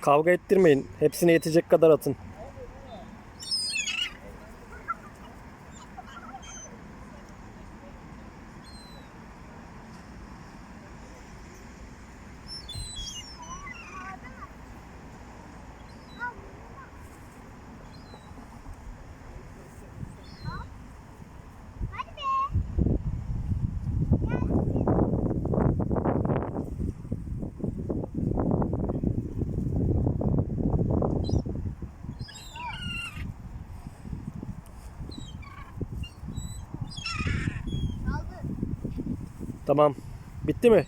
Kavga ettirmeyin. Hepsine yetecek kadar atın. Tamam. Bitti mi?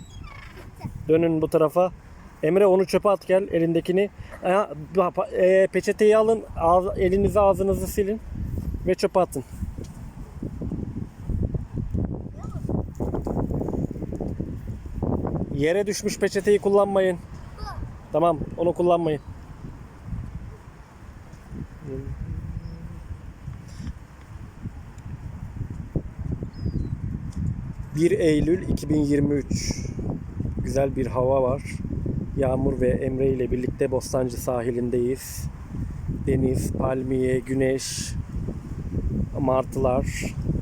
Dönün bu tarafa. Emre onu çöpe at gel elindekini. Aha, e, peçeteyi alın. Ağız, elinizi ağzınızı silin. Ve çöpe atın. Yere düşmüş peçeteyi kullanmayın. Tamam onu kullanmayın. 1 Eylül 2023. Güzel bir hava var. Yağmur ve Emre ile birlikte Bostancı sahilindeyiz. Deniz, palmiye, güneş, martılar.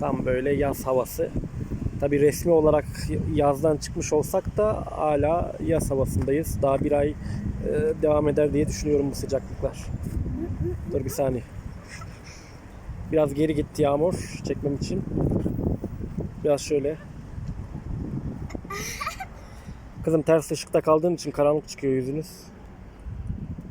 Tam böyle yaz havası. Tabi resmi olarak yazdan çıkmış olsak da hala yaz havasındayız. Daha bir ay e, devam eder diye düşünüyorum bu sıcaklıklar. Dur bir saniye. Biraz geri gitti yağmur çekmem için. Biraz şöyle. Kızım ters ışıkta kaldığın için karanlık çıkıyor yüzünüz.